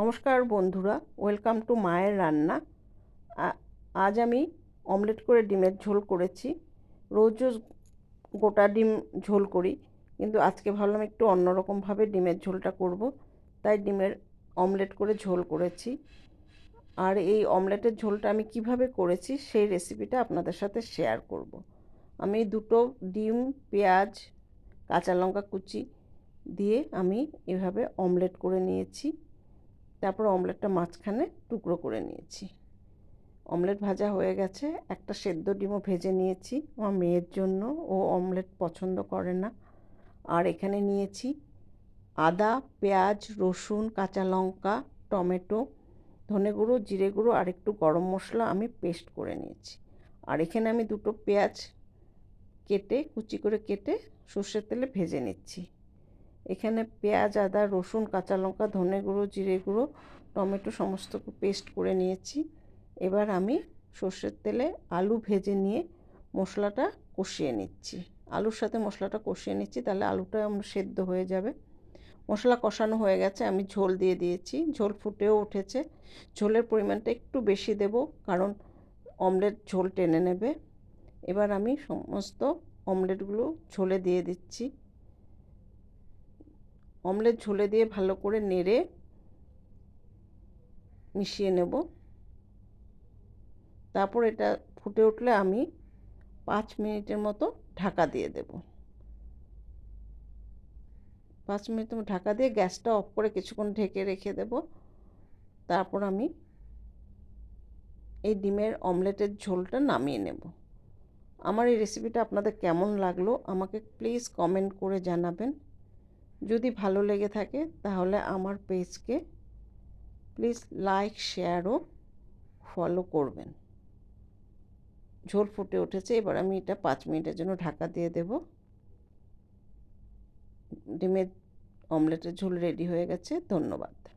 নমস্কার বন্ধুরা, welcome to মায়ের রান্না। আজ আমি অমলেট করে ডিমের ঝোল করেছি। রোজ রোজ গোটা ডিম ঝোল করি, কিন্তু আজকে ভাবলাম একটু অন্যরকমভাবে ডিমের ঝোলটা করব, তাই ডিমের অমলেট করে ঝোল করেছি। আর এই অমলেটের ঝোলটা আমি কীভাবে করেছি, সেই রেসিপিটা আপনাদের সাথে শেয়ার করব। আমি দুটো ডিম, পেঁয়াজ, কাঁচা লঙ্কা কুচি দিয়ে আমি এভাবে অমলেট করে নিয়েছি। তারপর অমলেটটা মাঝখানে টুকরো করে নিয়েছি। অমলেট ভাজা হয়ে গেছে। একটা সেদ্ধ ডিমও ভেজে নিয়েছি। আমার মেয়ের জন্য ও অমলেট পছন্দ করে না। আর এখানে নিয়েছি আদা, পেঁয়াজ, রসুন, কাঁচা লঙ্কা, টমেটো, ধনে গুঁড়ো, জিরে গুঁড়ো আর একটু গরম মশলা আমি পেস্ট করে নিয়েছি। আর এখানে আমি দুটো পেঁয়াজ কেটে কুচি করে কেটে সর্ষের তেলে ভেজে নিচ্ছি। এখানে পেঁয়াজ, আদা, রসুন, কাঁচা লঙ্কা, ধনে গুঁড়ো, জিরে গুঁড়ো, টমেটো সমস্ত পেস্ট করে নিয়েছি। এবার আমি সর্ষের তেলে আলু ভেজে নিয়ে মশলাটা কষিয়ে নিচ্ছি। আলুর সাথে মশলাটা কষিয়ে নিচ্ছি, তাহলে আলুটা সেদ্ধ হয়ে যাবে। মশলা কষানো হয়ে গেছে, আমি ঝোল দিয়ে দিয়েছি। ঝোল ফুটেও উঠেছে। ঝোলের পরিমাণটা একটু বেশি দেব, কারণ অমলেট ঝোল টেনে নেবে। এবার আমি সমস্ত অমলেটগুলো ঝোলে দিয়ে দিচ্ছি। অমলেট ঝোলে দিয়ে ভালো করে নেড়ে মিশিয়ে নেব। তারপর এটা ফুটে উঠলে আমি পাঁচ মিনিটের মতো ঢাকা দিয়ে দেব। পাঁচ মিনিট ঢাকা দিয়ে গ্যাসটা অফ করে কিছুক্ষণ ঢেকে রেখে দেব। তারপর আমি এই ডিমের অমলেটের ঝোলটা নামিয়ে নেব। আমার এই রেসিপিটা আপনাদের কেমন লাগল আমাকে প্লিজ কমেন্ট করে জানাবেন। যদি ভালো লেগে থাকে, তাহলে আমার পেজকে প্লিজ লাইক শেয়ারও ফলো করবেন। ঝোল ফুটে উঠেছে, এবার আমি এটা পাঁচ মিনিটের জন্য ঢাকা দিয়ে দেব। ডিমের অমলেটের ঝোল রেডি হয়ে গেছে, ধন্যবাদ।